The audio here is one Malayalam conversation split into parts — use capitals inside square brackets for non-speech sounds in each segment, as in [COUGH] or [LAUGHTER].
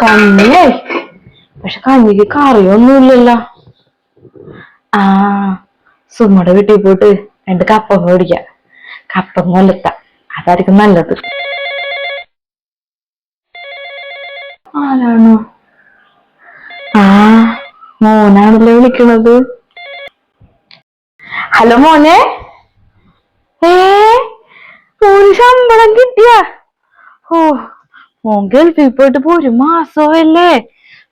കഞ്ഞിയായി പക്ഷെ കഞ്ഞിക്ക് കറിയൊന്നുമില്ലല്ലോ. ആ സുമ്മയുടെ വീട്ടിൽ പോയിട്ട് രണ്ട് കപ്പ മേടിക്കാം. കപ്പ കൊല്ലത്ത അതായിരിക്കും നല്ലത്. ആരാണോ? ആ മോനാണല്ലോ വിളിക്കണത്. ഹലോ മോനെ. ഏ മോന് ശമ്പളം കിട്ടിയ? ഓ മോൻ ഗൾഫിൽ പോയിട്ട് ഒരു മാസമല്ലേ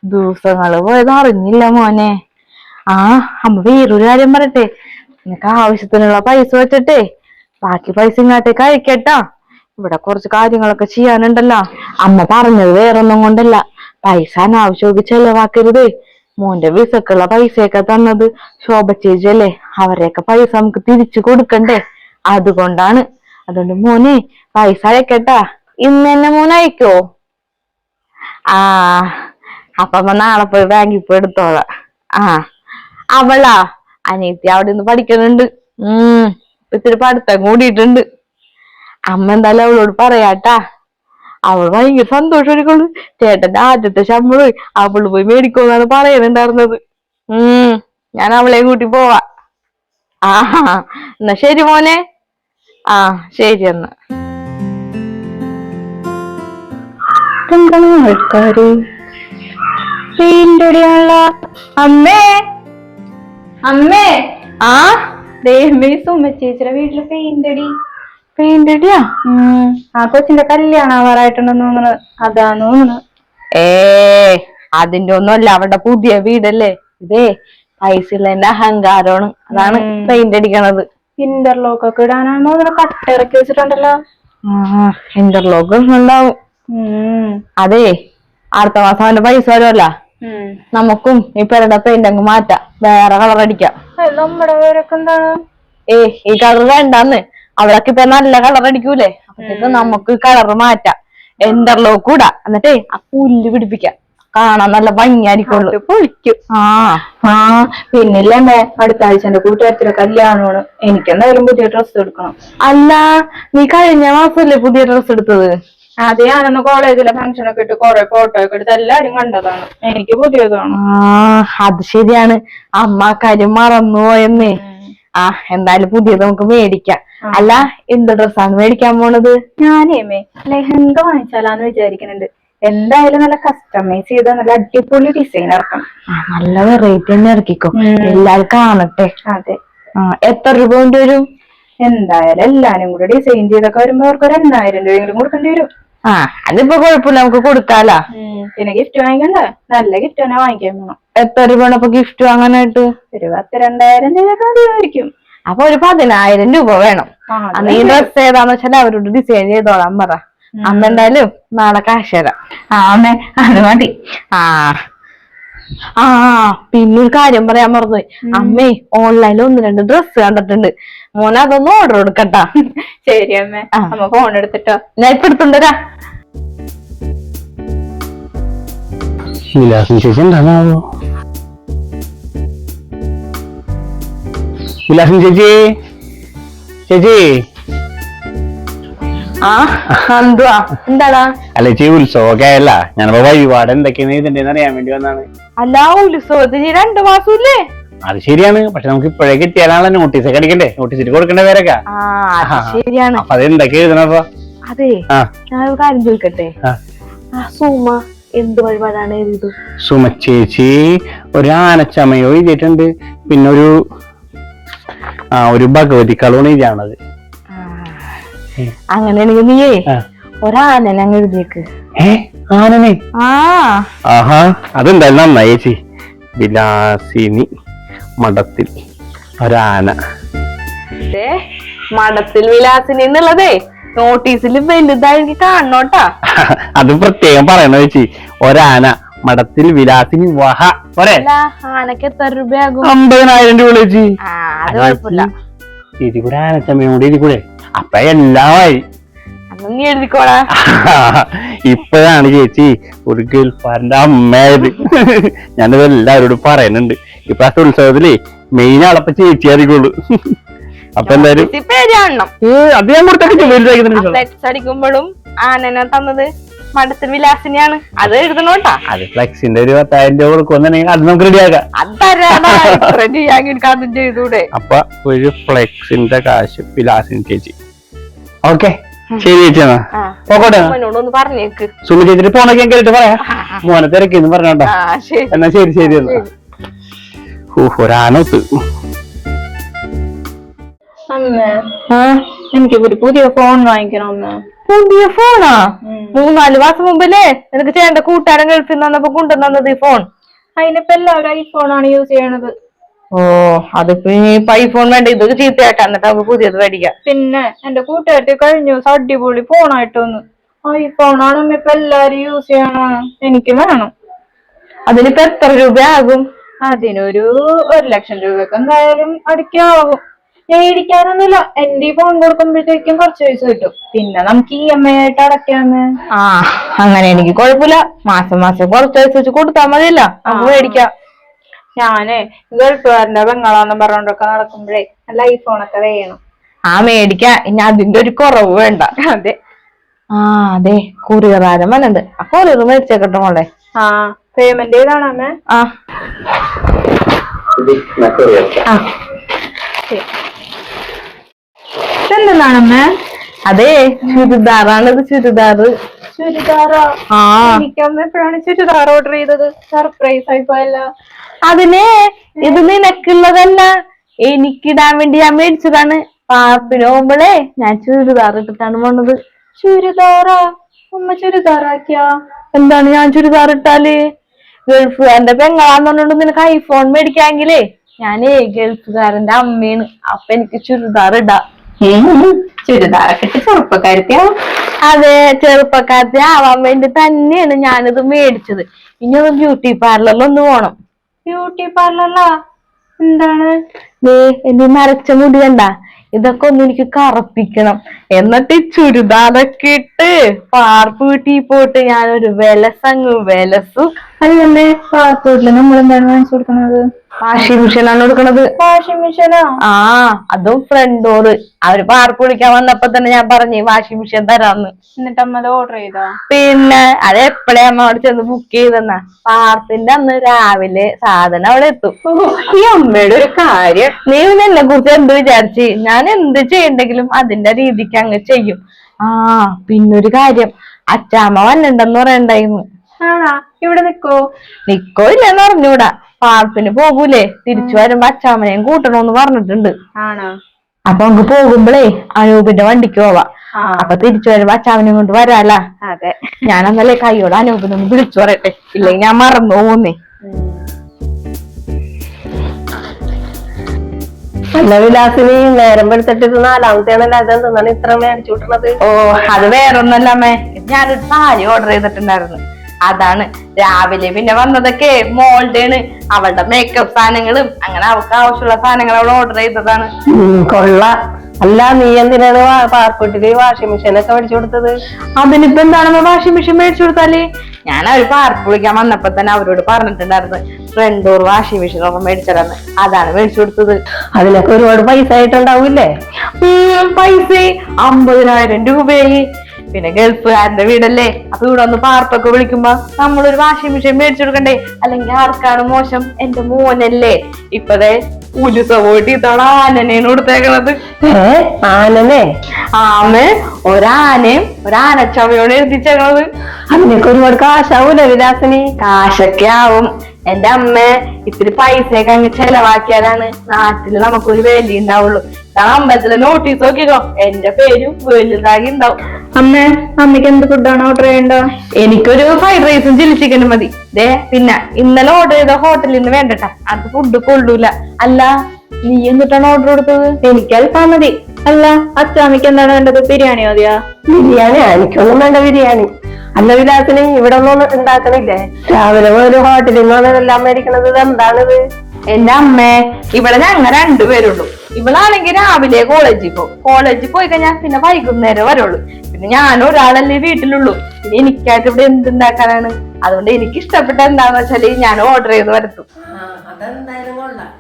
ദിവസങ്ങൾ പോയത് അറിഞ്ഞില്ല മോനെ. ആ അമ്മ വേറൊരു കാര്യം പറയട്ടെ. നിനക്ക് ആവശ്യത്തിനുള്ള പൈസ വെച്ചിട്ടേ. ബാക്കി പൈസ ഇങ്ങോട്ടേക്ക് അയക്കട്ടാ. ഇവിടെ കുറച്ച് കാര്യങ്ങളൊക്കെ ചെയ്യാനുണ്ടല്ലോ. അമ്മ പറഞ്ഞത് വേറൊന്നും കൊണ്ടല്ല. പൈസ അനാവശ്യമൊക്കെ ചെലവാക്കരുത്. മോന്റെ വിസക്കുള്ള പൈസയൊക്കെ തന്നത് ശോഭ ചേച്ചിയല്ലേ? അവരെയൊക്കെ പൈസ നമുക്ക് തിരിച്ചു കൊടുക്കണ്ടേ? അതുകൊണ്ടാണ്. അതുകൊണ്ട് മോനെ പൈസ അയക്കട്ടാ. ഇന്ന് തന്നെ മോൻ അയക്കോ ആ അപ്പൊ അമ്മ നാളെ പോയി ബാങ്കിൽ പോയി എടുത്തോളാം. ആ അവളാ? അനിയത്തി അവിടെ നിന്ന് പഠിക്കുന്നുണ്ട്. ഉം ഇത്തിരി പഠിത്തം കൂടിയിട്ടുണ്ട്. അമ്മ എന്തായാലും അവളോട് പറയാട്ടാ. അവൾ ഭയങ്കര സന്തോഷമായിരിക്കുള്ളു ചേട്ടന്റെ ആദ്യത്തെ ശമ്പളം അവൾ പോയി മേടിക്കോന്നാണ് പറയുന്നുണ്ടായിരുന്നത്. ഉം ഞാൻ അവളെ കൂട്ടി പോവാ. ആ എന്നാ ശരി മോനെ. ആ ശരി എന്നാ. എന്താണ് ആൾക്കാര് പെയിന്റടിയാണല്ല അമ്മേ. അമ്മേ. ആ വീട്ടിൽ പെയിന്റടിയാ കൊച്ചിന്റെ കല്യാണം ആവാറായിട്ടുണ്ടെന്ന് തോന്നുന്നു. അതാന്ന് തോന്നുന്നു. ഏ അതിന്റെ ഒന്നുമല്ല അവരുടെ പുതിയ വീടല്ലേ? ഇതേ പൈസ ഉള്ളതിന്റെ അഹങ്കാരമാണ്. അതാണ്. പെയിന്റ് അടിക്കണത്. ഇന്റർലോക്ക് ഒക്കെ ഇടാനാണോ തോന്നുന്നു. കട്ട ഇറക്കി വെച്ചിട്ടുണ്ടല്ലോ. ഇന്റർലോക്ക് ഉണ്ടാവും. അതെ അടുത്ത മാസം അവന്റെ പൈസ വരുമല്ല നമുക്കും ഈ പെരയുടെ പെയിന്റ് അങ്ങ് മാറ്റാം. വേറെ കളർ അടിക്കാം. അത് നമ്മുടെ പേരൊക്കെ എന്താണ്? ഏ ഈ കളർ വേണ്ടാന്ന്. അവിടൊക്കെ ഇപ്പൊ നല്ല കളർ അടിക്കൂലേ? അപ്പത്തേക്ക് നമുക്ക് കളർ മാറ്റാം. എന്റർലോ കൂടാ. എന്നിട്ടേ ആ പുല്ല് പിടിപ്പിക്കാം. കാണാൻ നല്ല ഭംഗിയായിരിക്കുള്ളൂ. പൊളിക്കും. ആ ആ. പിന്നില്ലേ അടുത്ത ആഴ്ച എന്റെ കൂട്ടുകാരത്തിലെ കല്യാണമാണ്. എനിക്ക് എന്തായാലും പുതിയ ഡ്രസ്സ് എടുക്കണം. അല്ല നീ കഴിഞ്ഞ മാസല്ലേ പുതിയ ഡ്രസ്സ് എടുത്തത്? അത് ഞാനന്ന് കോളേജിലെ ഫംഗ്ഷൻ ഒക്കെ ഇട്ട് കൊറേ ഫോട്ടോ ഒക്കെ എടുത്ത് എല്ലാരും കണ്ടതാണ്. എനിക്ക് പുതിയതാണ്. ആ അത് ശരിയാണ്. അമ്മ കാര്യം മറന്നു പോയെന്നേ. ആ എന്തായാലും പുതിയത് നമുക്ക് മേടിക്കാം. അല്ല എന്ത് ഡ്രസ്സാണ് മേടിക്കാൻ പോണത്? ഞാനേമേ ലെഹങ്ക വാങ്ങിച്ചാലാന്ന് വിചാരിക്കുന്നുണ്ട്. എന്തായാലും നല്ല കസ്റ്റമൈസ് ചെയ്ത നല്ല അടിപൊളി ഡിസൈൻ ഇറക്കണം. ആ, നല്ല വെറൈറ്റി തന്നെ ഇറക്കിക്കോ. എല്ലാവരും എല്ലാരും കാണട്ടെ. അതെ. എത്ര രൂപ കൊണ്ട് വരും? എന്തായാലും എല്ലാരും കൂടെ ഡിസൈൻ ചെയ്തൊക്കെ വരുമ്പോ അവർക്ക് ഒരു എണ്ണായിരം രൂപയെങ്കിലും കൊടുക്കേണ്ടി വരും. ആ അതിപ്പോ കുഴപ്പമില്ല നമുക്ക് കൊടുക്കാലോ പിന്നെ ഗിഫ്റ്റ് വാങ്ങിക്കണ്ടേ? നല്ല ഗിഫ്റ്റ് തന്നെ വാങ്ങിക്കാൻ വേണം എത്ര രൂപയാണ് അപ്പൊ ഗിഫ്റ്റ് വാങ്ങാനായിട്ട്? ഒരു പത്ത് രണ്ടായിരം രൂപയൊക്കെ മതിയായിരിക്കും അപ്പൊ ഒരു പതിനായിരം രൂപ വേണം. നീ ഡ്രസ് ഏതാന്ന് വെച്ചാൽ അവരോട് ഡിസൈൻ ചെയ്തോളാൻ പറ. അമ്മ എന്തായാലും നാളെ കാശ് തരാം. ആ അമ്മേ അത് മതി. ആ. ആ പിന്നെ ഒരു കാര്യം പറയാൻ മറന്നു അമ്മേ ഓൺലൈനിൽ ഒന്ന് രണ്ട് ഡ്രസ്സ് കണ്ടിട്ടുണ്ട്. മോനെ അതൊന്നും ഓർഡർ കൊടുക്കട്ടാ. ശരി അമ്മേ. അമ്മ ഫോൺ എടുത്തിട്ടോ. ഞാൻ ഇപ്പൊ എടുത്തുണ്ടരാ. വിലാസം ചേച്ചി എന്താണാവോ? വിലാസം ചേച്ചി. ചേച്ചി. ആ എന്തുവാ? എന്താടാ? അല്ല ചേച്ചി ഉത്സവമൊക്കെ ആയല്ല. ഞാനിപ്പോ വഴിപാട് എന്തൊക്കെയാണ് ഇതിന്റെ അറിയാൻ വേണ്ടി വന്നാണ് അല്ല ഉത്സവത്തിന് രണ്ടു മാസമില്ലേ? അത് ശരിയാണ്. പക്ഷെ നമുക്ക് ഇപ്പോഴേ കിട്ടിയാലാണല്ലോ നോട്ടീസ് ഒക്കെ അടിക്കണ്ടേ? നോട്ടീസ് ഇട്ട് കൊടുക്കണ്ടേ പേരൊക്കെ? ആ അത് ശരിയാണ്. അപ്പൊ അത് എന്തൊക്കെ എഴുതണപ്പോ അതെ ആ. ഞാൻ ഒരു കാര്യം ചോദിക്കട്ടെ? ആ. ആ സുമ എന്ത് വഴിപാടാണ് എഴുതിയത്? സുമ ചേച്ചി ഒരു ആനച്ചമയോ എഴുതിയിട്ടുണ്ട്. പിന്നെ ഒരു ആ ഒരു ഭഗവതി കളൂണ് എഴുതിയാണത്. അങ്ങനെയാണെങ്കിൽ നീയേ ആ. അങ്ങ് എഴുതിയേക്ക്? ഏ ആനനെ? ആ. ആഹാ അതെന്തായാലും നന്നായി ചേച്ചി. വിലാസിനി. മഠത്തിൽ. ഒരാന. മഠത്തിൽ വിലാസിനി എന്നുള്ളതേ നോട്ടീസിൽ വലുതായി കാണണോട്ടാ. [LAUGHS] അത് പ്രത്യേകം പറയണ ചേച്ചി. ഒരാന മഠത്തിൽ വിലാസിനി വഹ. പോരെ? ആനക്ക് എത്ര രൂപയാകും? അമ്പതിനായിരം രൂപ ചേച്ചി. ചേച്ചി കൂടെ ആനച്ചമ്മയും കൂടെ ഇത് കൂടെ അപ്പൊ എല്ലാമായി [LAUGHS] ഇപ്പഴാണ് നീ എഴുതിക്കോളാ ഇപ്പോഴാണ് ചേച്ചി ഒരു ഗൾഫാറിന്റെ അമ്മയായത്. [LAUGHS] ഞാനത് എല്ലാവരോടും പറയുന്നുണ്ട് ഇപ്രാവശ്യത്തെ ഉത്സവത്തിൽ മെയിൻ അളപ്പിച്ച് ചേച്ചി അറിയുള്ളൂ അപ്പൊ എന്തായാലും അത് ഞാൻ കൊടുത്തൊക്കെ അടിക്കുമ്പോഴും ആനനെ തന്നത് മഠത്തിൽ വിലാസിനെയാണ്. അത് എഴുതണോട്ടാ അത് ഫ്ലെക്സിന്റെ ഒരു പത്തായിരം രൂപ കൊടുക്കുന്നുണ്ടെങ്കിൽ അത് നമുക്ക് റെഡിയാക്കാം അപ്പൊ ഒരു ഫ്ലെക്സിന്റെ കാശ് വിലാസിന് ചേച്ചി. ഓക്കെ. ശരി ചേച്ചി എന്നാ. പറഞ്ഞേക്ക്. സുമി ചേച്ചിട്ട് പോണൊക്കെ ഞാൻ കേട്ടിട്ട് പറയാം. മോനെ തിരക്കിന്ന് പറഞ്ഞോട്ടാ. എന്നാ ശരി ശരി എന്നാ. ഒരാനൊത്ത് അമ്മ ആ? എനിക്ക് ഒരു പുതിയ ഫോൺ വാങ്ങിക്കണം അമ്മ പുതിയ ഫോണാ. മൂന്നാൽ മാസം മുമ്പല്ലേ? നിനക്ക് ചേട്ടന്റെ കൂട്ടുകാരൻ ഗൾഫിൽ നിന്നപ്പോ കൊണ്ടുവന്നത് ഈ ഫോൺ അതിനിപ്പോ എല്ലാവരും ഐഫോണാണ് യൂസ് ചെയ്യണത്. ഓ അതിപ്പോ ഈ ഐഫോൺ വേണ്ട? ഇതൊക്കെ ചീത്തയാട്ടാ. എന്നിട്ട് നമുക്ക് പുതിയത് മേടിക്കാം. പിന്നെ എന്റെ കൂട്ടുകാരത്തി കഴിഞ്ഞ ദിവസം അടിപൊളി ഫോണായിട്ട് വന്നു. ഐഫോണാണ് ആണ് ഇപ്പൊ എല്ലാരും യൂസ് ചെയ്യണം. എനിക്ക് വേണം. അതിനിപ്പോ എത്ര രൂപയാകും? അതിനൊരു ഒരു ലക്ഷം രൂപക്ക് എന്തായാലും അടിക്കാവും മേടിക്കാനൊന്നുമില്ല എന്റെ ഈ ഫോൺ കൊടുക്കുമ്പോഴത്തേക്കും കുറച്ച് പൈസ കിട്ടും. പിന്നെ നമുക്ക് ഇ എം ഐ ആയിട്ട് അടക്കാന്ന് ആ അങ്ങനെ എനിക്ക് കുഴപ്പമില്ല. മാസം മാസം കുറച്ച് പൈസ വെച്ച് കൊടുത്താൽ മതിയല്ല. നമുക്ക് മേടിക്കാം. ഞാനേ ഗൾഫുകാരന്റെ പെങ്ങളാന്ന് പറഞ്ഞോണ്ടൊക്കെ നടക്കുമ്പോഴേ നല്ല ഒക്കെ വേണം. ആ മേടിക്കാം. ഇനി അതിന്റെ ഒരു കുറവ് വേണ്ട. അതെ. ആ അതെ. കുറിയറാരം വന്നത്? ആ കൊറിയർ മേടിച്ചേക്കട്ടെ മോളെ. ആ. പേയ്മെന്റ് ചെയ്താണോ അമ്മേ? ആ. ആ. ഇതെന്താണ് അമ്മേ? അതെ ചുരിദാറാണ് ചുരിദാറ്. ചുരിദാറോ? ആ. എനിക്കമ്മ എപ്പോഴാണ് ചുരിദാർ ഓർഡർ ചെയ്തത്. സർപ്രൈസ് ആയി പോയല്ല. അതിന് ഇത് നിനക്കുള്ളതല്ല. എനിക്കിടാൻ വേണ്ടി ഞാൻ മേടിച്ചതാണ്. പാപ്പിനോമ്പളെ പോകുമ്പോഴേ ഞാൻ ചുരിദാർ ഇട്ടിട്ടാണ് പോണത്. ചുരിദാറാ? ഉമ്മ ചുരിദാറാക്കിയാ? എന്താണ് ഞാൻ ചുരിദാർ ഇട്ടാൽ? ഗൾഫുകാരന്റെ പെങ്ങളാന്ന് പറഞ്ഞോണ്ട് നിനക്ക് ഐഫോൺ മേടിക്കാമെങ്കിലേ ഞാനേ ഗൾഫുകാരന്റെ അമ്മയാണ് അപ്പൊ എനിക്ക് ചുരിദാർ ഇടാം. ചുരിദാറൊക്കെ ഇട്ട് ചെറുപ്പക്കാരത്തിയാ? അതെ ചെറുപ്പക്കാരത്തെ ആവാൻ വേണ്ടി തന്നെയാണ് ഞാനിത് മേടിച്ചത്. ഇനി ഒന്ന് ബ്യൂട്ടി പാർലറിൽ ഒന്ന് പോണം. ബ്യൂട്ടി പാർലറിലാ എന്താണ്? നീ എന്റെ നരച്ച മുടി കണ്ട? ഇതൊക്കെ ഒന്ന് എനിക്ക് കറപ്പിക്കണം. എന്നിട്ട് ചുരിദാറൊക്കെ ഇട്ട് പാർപ്പ് വീട്ടിൽ പോയിട്ട് ഞാനൊരു വിലസങ്ങ് വിലസു പാർപ്പ് വീട്ടിൽ നമ്മൾ എന്താണ് വാങ്ങിച്ചു കൊടുക്കുന്നത് വാഷിംഗ് മെഷീനാണ് കൊടുക്കണത്. വാഷിംഗ് മെഷീനോ? ആ അതും ഫ്രണ്ട് ഡോറ് അവർ പാർക്ക് വിളിക്കാൻ വന്നപ്പോ തന്നെ ഞാൻ പറഞ്ഞു വാഷിംഗ് മെഷീൻ തരാന്ന്. എന്നിട്ട് അമ്മ അത് ഓർഡർ ചെയ്തോ? പിന്നെ അത് എപ്പോഴേ അമ്മ അവിടെ ചെന്ന് ബുക്ക് ചെയ്തെന്നാ? പാർപ്പിന്റെ അന്ന് രാവിലെ സാധനം അവിടെ എത്തും. ഈ അമ്മയുടെ ഒരു കാര്യം. നീ എന്നെ കുറിച്ച് എന്ത് വിചാരിച്ച്? ഞാൻ എന്ത് ചെയ്യണ്ടെങ്കിലും അതിന്റെ രീതിക്ക് അങ്ങ് ചെയ്യും. ആ പിന്നൊരു കാര്യം. അച്ചാമ്മ വന്നിണ്ടെന്ന് പറയണ്ടായിരുന്നു. ആണാ? ഇവിടെ നിക്കോ? നിക്കോ ഇല്ലെന്ന് അറിഞ്ഞൂടാ. പാർപ്പിന് പോകൂലേ. തിരിച്ചു വരുമ്പോ അച്ചാമനെയും കൂട്ടണോന്ന് പറഞ്ഞിട്ടുണ്ട്. ആണോ? അപ്പൊ നമുക്ക് പോകുമ്പോഴേ അനൂപിന്റെ വണ്ടിക്ക് പോവാ. അപ്പൊ തിരിച്ചു വരുമ്പോ അച്ചാമ്മനെയും കൊണ്ട് വരാല അതെ. ഞാൻ അന്നല്ലേ കൈയോട് അനൂപിനൊന്ന് വിളിച്ചു പറയട്ടെ. ഇല്ലെങ്കിൽ ഞാൻ മറന്നു പോകുന്നേ അല്ല വിലാസിനി നേരം എടുത്തിട്ട് നാലാമത്തെ നാലാമത്തെയാണല്ലോ അതെന്താണ് ഇത്ര മേടിച്ചു വിട്ടണത്? ഓ അത് വേറൊന്നല്ല അമ്മേ. ഞാനൊരു സാരി ഓർഡർ ചെയ്തിട്ടുണ്ടായിരുന്നു. അതാണ്. രാവിലെ പിന്നെ വന്നതൊക്കെ മോൾഡേണ്. അവളുടെ മേക്കപ്പ് സാധനങ്ങളും അങ്ങനെ അവൾക്ക് ആവശ്യമുള്ള സാധനങ്ങൾ അവൾ ഓർഡർ ചെയ്തതാണ്. കൊള്ള. അല്ല നീ എന്തിനാണ് പാർക്കുട്ടിക്ക് വാഷിംഗ് മെഷീൻ ഒക്കെ മേടിച്ചു കൊടുത്തത്? അതിനിപ്പോ എന്താണ് വാഷിംഗ് മെഷീൻ മേടിച്ചു കൊടുത്താൽ? ഞാൻ അവർ പാർക്ക് വിളിക്കാൻ വന്നപ്പോ തന്നെ അവരോട് പറഞ്ഞിട്ടുണ്ടായിരുന്നു. ഫ്രണ്ട് ഡോർ വാഷിംഗ് മെഷീൻ ഒക്കെ മേടിച്ചതെന്ന് അതാണ് മേടിച്ചു കൊടുത്തത്. അതിനൊക്കെ ഒരുപാട് പൈസ ആയിട്ടുണ്ടാവൂല്ലേ? പൈസ അമ്പതിനായിരം രൂപയായി. പിന്നെ ഗൾഫുകാരന്റെ വീടല്ലേ? അപ്പൊ ഇവിടെ ഒന്ന് പാർപ്പൊക്കെ വിളിക്കുമ്പോ നമ്മളൊരു വാഷിംഗ് മെഷീൻ മേടിച്ചു കൊടുക്കണ്ടേ? അല്ലെങ്കിൽ ആർക്കാണ് മോശം? എന്റെ മോനല്ലേ. ഇപ്പതേ ഉലുസ പോയിട്ട് ഇത്തവണ ആനനെയാണ് കൊടുത്തേക്കണത്. ആനനെ? ആമേ ഒരാനയും ഒരാനച്ചവയോട് എഴുതിച്ചേക്കണത്. അതിനൊക്കെ ഒരുപാട് കാശാവൂലേ വിലാസിനി? കാശൊക്കെ ആവും. എന്റെ അമ്മ ഇത്തിരി പൈസയൊക്കെ അങ്ങ് ചെലവാക്കിയാലാണ് നാട്ടിൽ നമുക്കൊരു വില ഉണ്ടാവുള്ളൂ. ഞാൻ അമ്പലത്തിലെ നോട്ടീസ് നോക്കിക്കോ. എന്റെ പേരും വലുതാಗಿ ഉണ്ടാവും. അമ്മ അമ്മയ്ക്ക് എന്ത് ഫുഡാണ് ഓർഡർ ചെയ്യേണ്ട എനിക്കൊരു ഫ്രൈഡ് റൈസും ചില്ലി ചിക്കനും മതി. ദേ പിന്നെ ഇന്നലെ ഓർഡർ ചെയ്ത ഹോട്ടലിൽ നിന്ന് വേണ്ടട്ടാ. അത് ഫുഡ് കൊള്ളൂല. അല്ല നീ എന്നിട്ടാണ് ഓർഡർ കൊടുത്തത് എനിക്ക് മതി. അല്ല അച്ചാമിക്ക് എന്താണ് വേണ്ടത്? ബിരിയാണി മതിയാ? ബിരിയാണി എനിക്കൊന്നും വേണ്ട ബിരിയാണി. അല്ല വിലാസിനി ഇവിടെ ഒന്നും ഉണ്ടാക്കണില്ലേ? രാവിലെ ഒരു ഹോട്ടലിൽ നിന്നാണ് എല്ലാം മേടിക്കണത്. ഇത് എന്താണിത്? എന്റെ അമ്മേ ഇവിടെ ഞങ്ങൾ രണ്ടുപേരുള്ളൂ. ഇവളാണെങ്കിൽ രാവിലെ കോളേജിൽ പോകും കോളേജിൽ പോയി കഴിഞ്ഞാൽ പിന്നെ വൈകുന്നേരം വരുള്ളൂ. പിന്നെ ഞാൻ ഒരാളല്ലേ വീട്ടിലുള്ളൂ. പിന്നെ എനിക്കായിട്ട് ഇവിടെ എന്തുണ്ടാക്കാനാണ്? അതുകൊണ്ട് എനിക്ക് ഇഷ്ടപ്പെട്ട എന്താന്ന് വെച്ചാൽ ഞാൻ ഓർഡർ ചെയ്ത് വരത്തും. അതെന്തായാലും കൊള്ളാം.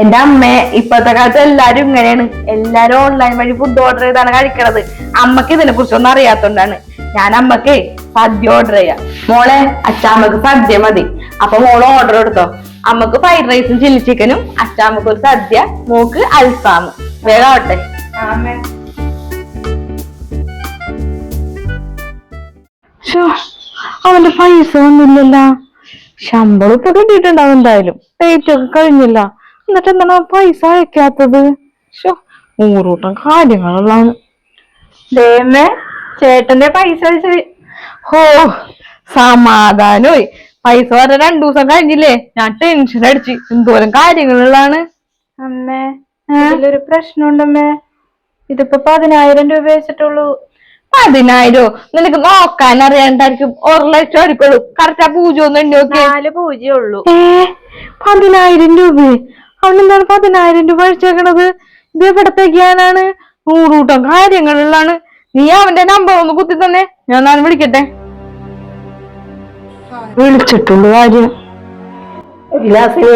എന്റെ അമ്മ ഇപ്പത്തെ കാലത്ത് എല്ലാരും ഇങ്ങനെയാണ്. എല്ലാരും ഓൺലൈൻ വഴി ഫുഡ് ഓർഡർ ചെയ്താണ് കഴിക്കണത്. അമ്മയ്ക്ക് ഇതിനെ കുറിച്ചൊന്നും അറിയാത്തോണ്ടാണ്. ഞാൻ അമ്മയ്ക്ക് സദ്യ ഓർഡർ ചെയ്യാം. മോളെ അച്ചാമ്മക്ക് സദ്യ മതി. അപ്പൊ മോൾ ഓർഡർ എടുത്തോ? അമ്മയ്ക്ക് ഫ്രൈഡ് റൈസും ചില്ലി ചിക്കനും അച്ചാമ്മക്ക് ഒരു സദ്യ മോക്ക് അൽഫാം. വേഗം ആവട്ടെ അവന്റെ പൈസ ഒന്നുമില്ലല്ല. ശമ്പളം ഇപ്പൊ കിട്ടിയിട്ടുണ്ടാവും എന്തായാലും. ഡേറ്റ് ഒക്കെ കഴിഞ്ഞില്ല. എന്നിട്ട് എന്താണ് പൈസ അയക്കാത്തത്? ഷോ കാര്യങ്ങളാണ് കാര്യങ്ങളുള്ളതാണ് ദേമേ ചേട്ടന്റെ പൈസ ഹോ സമാധാനോയ് പൈസ വരെ രണ്ടു ദിവസം കഴിഞ്ഞില്ലേ? ഞാൻ ടെൻഷൻ അടിച്ച്. എന്തോരം കാര്യങ്ങളുള്ളതാണ്. അമ്മേ ഇതിലൊരു പ്രശ്നമുണ്ടമ്മേ ഇതിപ്പോ പതിനായിരം രൂപ വെച്ചിട്ടുള്ളൂ. പതിനായിരോ? നിനക്ക് നോക്കാൻ അറിയാണ്ടായിരിക്കും ഒരു ലക്ഷം ആയിരിക്കുള്ളൂ കറക്റ്റ് ആ പൂജ ഒന്നും എണ്ണി നോക്കിയേ. നാല് പൂജ്യം ഉള്ളൂ. ഏ പതിനായിരം രൂപ. അവനെന്താണ് പതിനായിരം രൂപ അഴിച്ചേക്കണത്? ഇത് എവിടത്തേക്കാനാണ് നൂറൂട്ടം കാര്യങ്ങളിലാണ്. നീ അവന്റെ നമ്പർ ഒന്ന് കുത്തി തന്നെ. ഞാൻ നാളെ വിളിക്കട്ടെ. വിളിച്ചിട്ടുണ്ട് കാര്യം. വിലാസിനി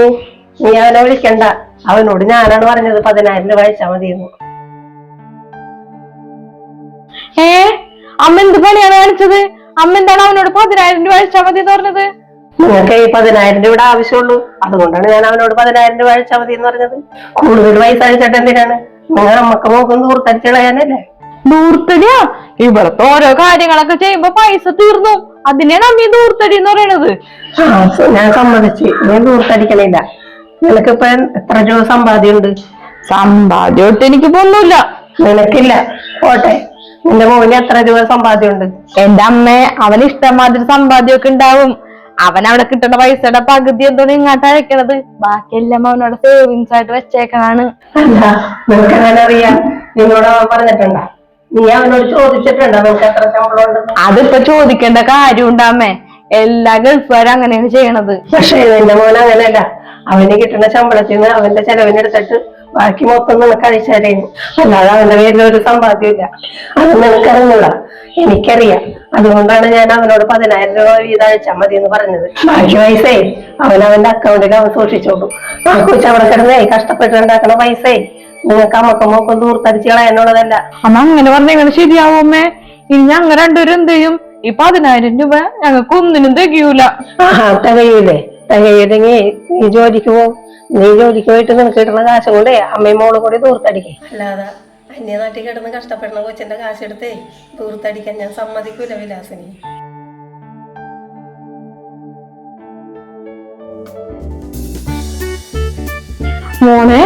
നീ അവനെ വിളിക്കണ്ട. അവനോട് ഞാനാണ് പറഞ്ഞത് പതിനായിരം രൂപ അയച്ചാ മതിയെന്ന്. ഏ? അമ്മ എന്ത് പണിയാണ് കാണിച്ചത്? അമ്മ എന്താണ് അവനോട് പതിനായിരം രൂപ അഴിച്ചാ മതി എന്ന് പറഞ്ഞത്? നിങ്ങൾക്ക് ഈ പതിനായിരം രൂപയുടെ ആവശ്യമുള്ളൂ. അതുകൊണ്ടാണ് ഞാൻ അവനോട് പതിനായിരം രൂപ അയച്ചാ മതി എന്ന് പറഞ്ഞത്. കൂടുതൽ പൈസ അയച്ചിട്ട് എന്തിനാണ്? നിങ്ങൾ അമ്മയ്ക്ക് നോക്കുന്ന ദൂർത്തടിച്ച് കളയാനല്ലേ? ദൂർത്തടിയാ ഇവിടത്തെ ഓരോ കാര്യങ്ങളൊക്കെ ചെയ്യുമ്പോ പൈസ തീർന്നു. അതിനെയാണ് അമ്മ ഈ ദൂർത്തടി എന്ന് പറയണത്. ഞാൻ സമ്മതിച്ചു. ഞാൻ ദൂർത്തടിക്കണില്ല നിനക്കിപ്പോ എത്ര രൂപ സമ്പാദ്യമുണ്ട്? സമ്പാദ്യം ഒട്ട് എനിക്ക് ഒന്നുമില്ല നിനക്കില്ല. പോട്ടെ. നിന്റെ മോന് എത്ര രൂപ സമ്പാദ്യം ഉണ്ട് എന്റെ അമ്മ അവന് ഇഷ്ടംമാതിരി സമ്പാദ്യമൊക്കെ ഉണ്ടാവും. അവൻ അവിടെ കിട്ടുന്ന പൈസയുടെ പകുതി എന്തോന്ന് ഇങ്ങോട്ട് അയക്കണത്. ബാക്കിയെല്ലാം അവനോട് സേവിങ്സ് ആയിട്ട് വെച്ചേക്കണാണ്. അല്ല നിനക്ക് അങ്ങനെ അറിയാം? നിന്നോട് അവൻ പറഞ്ഞിട്ടുണ്ടാ? നീ അവനോട് ചോദിച്ചിട്ടുണ്ടോ? നിനക്ക് എത്ര ശമ്പളം ഉണ്ടെന്ന് അതിപ്പോ ചോദിക്കേണ്ട കാര്യം അമ്മേ. എല്ലാ ഗൾഫുകാരും അങ്ങനെയാണ് ചെയ്യണത്. പക്ഷേ എന്റെ മോൻ അങ്ങനെയല്ല. അവന് കിട്ടുന്ന ശമ്പളത്തിൽ നിന്ന് അവന്റെ ചെലവിനെടുത്തിട്ട് ബാക്കി മൊത്തം നിനക്ക് അഴിച്ചാലേന് അല്ലാതെ അവന്റെ പേരിൽ ഒരു സമ്പാദ്യമില്ല അത് നിനക്കറിഞ്ഞൂട. എനിക്കറിയാം. അതുകൊണ്ടാണ് ഞാൻ അവനോട് പതിനായിരം രൂപ വീതം അഴിച്ചാൽ മതി എന്ന് പറഞ്ഞത്. ബാക്കി പൈസേ. അവൻ അവന്റെ അക്കൗണ്ടിൽ അവൻ സൂക്ഷിച്ചോളൂ ആ കുറിച്ച് അവിടെ കിടന്നേ കഷ്ടപ്പെട്ട് ഉണ്ടാക്കണ പൈസേ. നിങ്ങൾക്ക് അമ്മക്കും മോക്കും ദൂർത്തടിച്ച് കളയാനുള്ളതല്ല. അമ്മ അങ്ങനെ പറഞ്ഞെങ്ങനെ ശരിയാവും അമ്മേ? ഇനി ഞങ്ങൾ രണ്ടുപേരും എന്ത് ചെയ്യും? ഈ പതിനായിരം രൂപ ഞങ്ങൾക്ക് ഒന്നിനും തികയൂല. തികയൂലേ. തികയില്ലെങ്കിൽ നീ ജോലിക്ക് പോകും നീ ജോലിക്ക് പോയിട്ട് നിനക്ക് കിട്ടുന്ന കാശും കൊണ്ടേ അമ്മയും മോളും കൂടി ദൂർത്തടിക്കേ. അല്ലാതെ അന്യനാട്ടിൽ കിടന്ന് കഷ്ടപ്പെടുന്ന കൊച്ചിന്റെ കാശെടുത്തേ ദൂർത്തടിക്കാൻ ഞാൻ സമ്മതിക്കൂല വിലാസിനി. മോനെ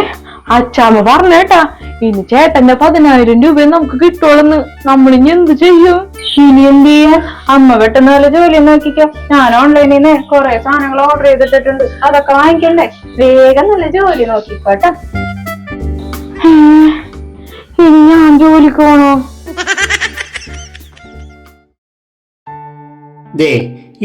അച്ചാമ്മ പറഞ്ഞേട്ടാ ഇനി ചേട്ടന്റെ പതിനായിരം രൂപ നമുക്ക് കിട്ടുള്ളെന്ന് നമ്മൾ ഇനി എന്ത് ചെയ്യും? ഇനി എന്ത് ചെയ്യാ? അമ്മ പെട്ടെന്ന് നല്ല ജോലി നോക്കിക്കോ. ഞാൻ ഓൺലൈനിൽ നിന്ന് കുറെ സാധനങ്ങൾ ഓർഡർ ചെയ്തിട്ടിട്ടുണ്ട്. അതൊക്കെ വാങ്ങിക്കണ്ടേ? വേഗം നല്ല ജോലി നോക്കിക്കോട്ടെ. ഇനി ഞാൻ ജോലിക്ക് പോണോ? ദേ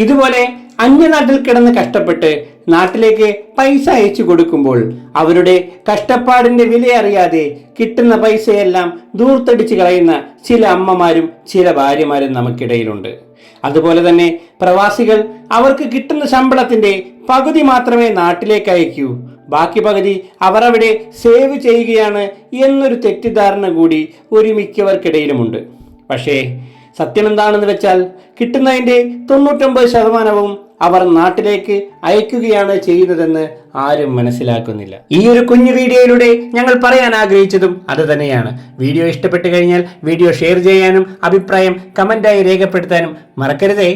ഇതുപോലെ അന്യനാട്ടിൽ കിടന്ന് കഷ്ടപ്പെട്ട് നാട്ടിലേക്ക് പൈസ അയച്ചു കൊടുക്കുമ്പോൾ അവരുടെ കഷ്ടപ്പാടിന്റെ വില അറിയാതെ കിട്ടുന്ന പൈസയെല്ലാം ദൂർത്തടിച്ച് കളയുന്ന ചില അമ്മമാരും ചില ഭാര്യമാരും നമുക്കിടയിലുണ്ട്. അതുപോലെ തന്നെ പ്രവാസികൾ അവർക്ക് കിട്ടുന്ന ശമ്പളത്തിന്റെ പകുതി മാത്രമേ നാട്ടിലേക്ക് അയക്കൂ. ബാക്കി പകുതി അവർ അവിടെ സേവ് ചെയ്യുകയാണ് എന്നൊരു തെറ്റിദ്ധാരണ കൂടി ഒരു മിക്കവർക്കിടയിലുമുണ്ട്. പക്ഷേ സത്യം എന്താണെന്ന് വെച്ചാൽ കിട്ടുന്നതിന്റെ തൊണ്ണൂറ്റൊമ്പത് ശതമാനവും അവർ നാട്ടിലേക്ക് അയക്കുകയാണ് ചെയ്യുന്നതെന്ന് ആരും മനസ്സിലാക്കുന്നില്ല. ഈ ഒരു കുഞ്ഞു വീഡിയോയിലൂടെ ഞങ്ങൾ പറയാൻ ആഗ്രഹിച്ചതും അത് തന്നെയാണ്. വീഡിയോ ഇഷ്ടപ്പെട്ടു കഴിഞ്ഞാൽ വീഡിയോ ഷെയർ ചെയ്യാനും അഭിപ്രായം കമന്റായി രേഖപ്പെടുത്താനും മറക്കരുതേ.